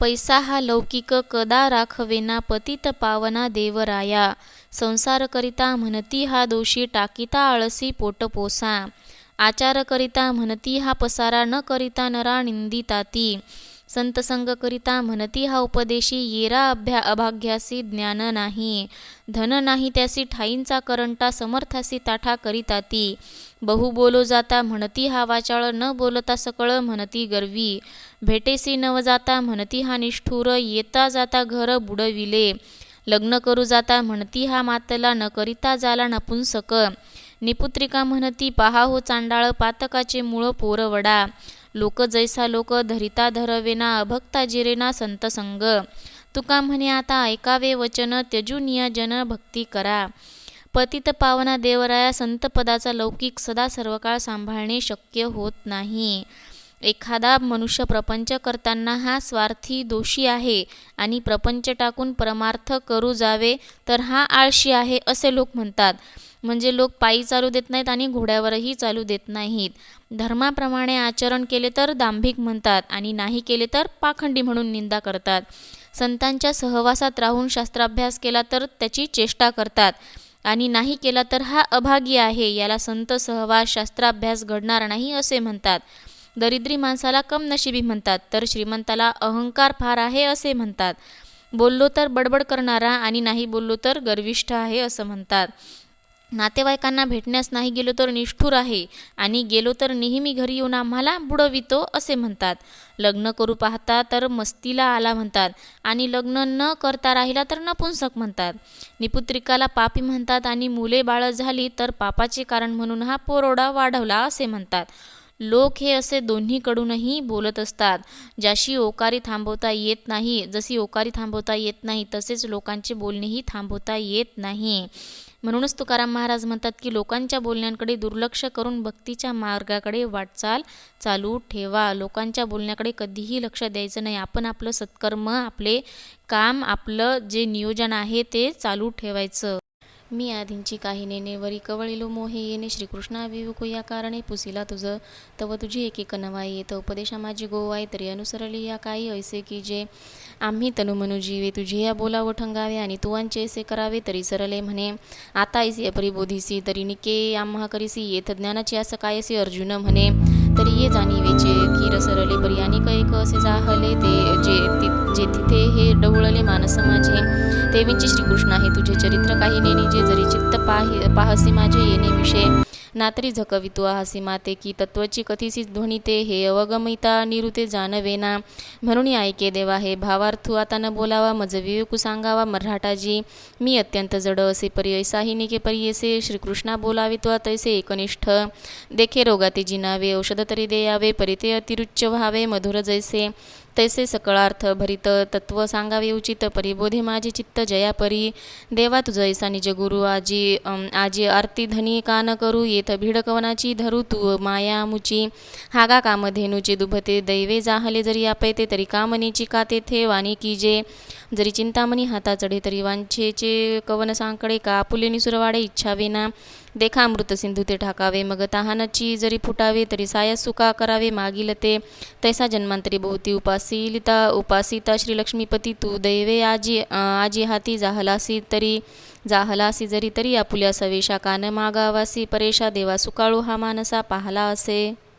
पैसा हा लौकिक कदा राखवेना पतित पावना देवराया. संसार करिता म्हणती हा दोषी टाकिता आळसी पोटपोसा. आचार करिता म्हणती हा पसारा न करिता नरा निंदिताती. संतसंग करिता म्हणती हा उपदेशी येरा अभ्या अभाग्यासी ज्ञान नाही. धन नाही त्यासी ठाईंचा करंटा समर्थासी ताठा करिता ती बहु बोलो जाता म्हणती हा वाचाळ न बोलता सकळ म्हणती गर्वी. भेटेसी नव जाता म्हणती हा निष्ठुर येता जाता घर बुडविले. लग्न करू जाता म्हणती हा मातला न करिता जाला नपुंसक निपुत्रिका म्हणती पहा हो चांडाळ पातकाचे मूळ पोरवडा. लोक जैसा लोक धरिता धरवेना अभक्ता जिरेना संत संग. तुका म्हणे आता ऐकावे वचन त्यजू जन भक्ती करा. पतित पावना देवराया संत पदाचा लौकिक सदा सर्वकाळ सांभाळणे शक्य होत नाही. एखादा मनुष्य प्रपंच करताना हा स्वार्थी दोषी आहे आणि प्रपंच टाकून परमार्थ करू जावे तर हा आळशी आहे असे लोक म्हणतात. म्हणजे लोक पायी चालू देत नाहीत आणि घोड्यावरही चालू देत नाहीत. धर्माप्रमाणे आचरण केले तर दांभिक म्हणतात आणि नाही केले तर पाखंडी म्हणून निंदा करतात. संतांच्या सहवासात राहून शास्त्राभ्यास केला तर त्याची चेष्टा करतात आणि नाही केला तर हा अभागी आहे याला संत सहवास शास्त्राभ्यास घडणार नाही असे म्हणतात. दरिद्री माणसाला कम नशिबी म्हणतात तर श्रीमंताला अहंकार फार आहे असे म्हणतात. बोललो तर बडबड करणारा आणि नाही बोललो तर गर्विष्ठ आहे असं म्हणतात. नातेवाईकांना भेटण्यास नाही गेलो तर निष्ठूर आहे आणि गेलो तर नेहमी घरी येऊन आम्हाला बुडवितो असे म्हणतात. लग्न करू पाहता तर मस्तीला आला म्हणतात आणि लग्न न करता राहिला तर नपुंसक म्हणतात. निपुत्रिकाला पापी म्हणतात आणि मुले बाळ झाली तर पापाचे कारण म्हणून हा पोरोडा वाढवला असे म्हणतात. लोक हे असे दोन्हीकडूनही बोलत असतात. ज्याशी ओकारी थांबवता येत नाही जशी ओकारी थांबवता येत नाही तसेच लोकांचे बोलणेही थांबवता येत नाही. म्हणूनच तुकाराम महाराज म्हणतात की लोकांच्या बोलण्यांकडे दुर्लक्ष करून भक्तीच्या मार्गाकडे वाटचाल चालू ठेवा. लोकांच्या बोलण्याकडे कधीही लक्ष द्यायचं नाही. आपण आपलं सत्कर्म आपले काम आपलं जे नियोजन आहे ते चालू ठेवायचं. मी आधींची काही नेने वरी कवळिलो मोहे येणे. श्रीकृष्णा विवेको या कारणे पुसिला तुझं. तव तुझी एक एक नवाई येत. उपदेशा माझी गोवाय तरी अनुसरली या काही ऐसे की जे आम्ही तनुमनु जीवे. तुझे या बोलावं ठंगावे आणि तुवांचे ऐसे करावे तरी सरले म्हणे. आता ऐसी परिबोधिसी तरी निके आम्हा करीसी. येथ ज्ञानाची असं कायसी अर्जुन म्हणे. तरी ये जाणीवेचे खीर सरले बरी कैक असे जाहले ते जे ति- जे तिथे हे डवळले मानस माझे. देवींचे श्रीकृष्ण आहे तुझे चरित्र काही नेणी जे जरी चित्त पाहि पाहसी माझे येणे विषय. नातरी झकवितो हसी माते की तत्वची कथिसी ध्वनिते हे अवगमिता निरुते जानवेना म्हणून ऐके देवा हे भावार्थू आता न बोलावा मज विवेकू सांगावा मराठाजी मी अत्यंत जड असे परी निके परी श्रीकृष्णा बोलावित्वा तैसे एकनिष्ठ। देखे रोगाते जिनावे औषध तरी देयावे परिते अतिरुच्च व्हावे मधुर जैसे। तैसे सकळार्थ भरित तत्व सांगावे उचित परिबोधे माझे चित्त जया परी। देवा तुझ ऐसा निज गुरु आजी आजी आरती धनी कान करू। येथ भिडकवनाची धरू तू माया मुची। हागा कामधेनुचे दुभते दैवे जाहले जरी आपैते तरी कामनेची का तेथे वाणी कीजे जरी चिंतामणी हाता चढे तरी वांछेचे कवन सांकडे का आपुले निसुरवाडे इच्छावेना देखा अमृत सिंधू ते ठाकावे मग तहानाची जरी फुटावे तरी साया सुका करावे मागील ते. तैसा जन्मांतरी बहुती उपासिलिता उपासिता श्रीलक्ष्मीपती तू दैवे आजी आजी हाती जाहलासी तरी जाहलासी जरी तरी आपुल्या सवेशा कान मागावासी परेशा देवा सुकाळू हा मानसा पाहला असे.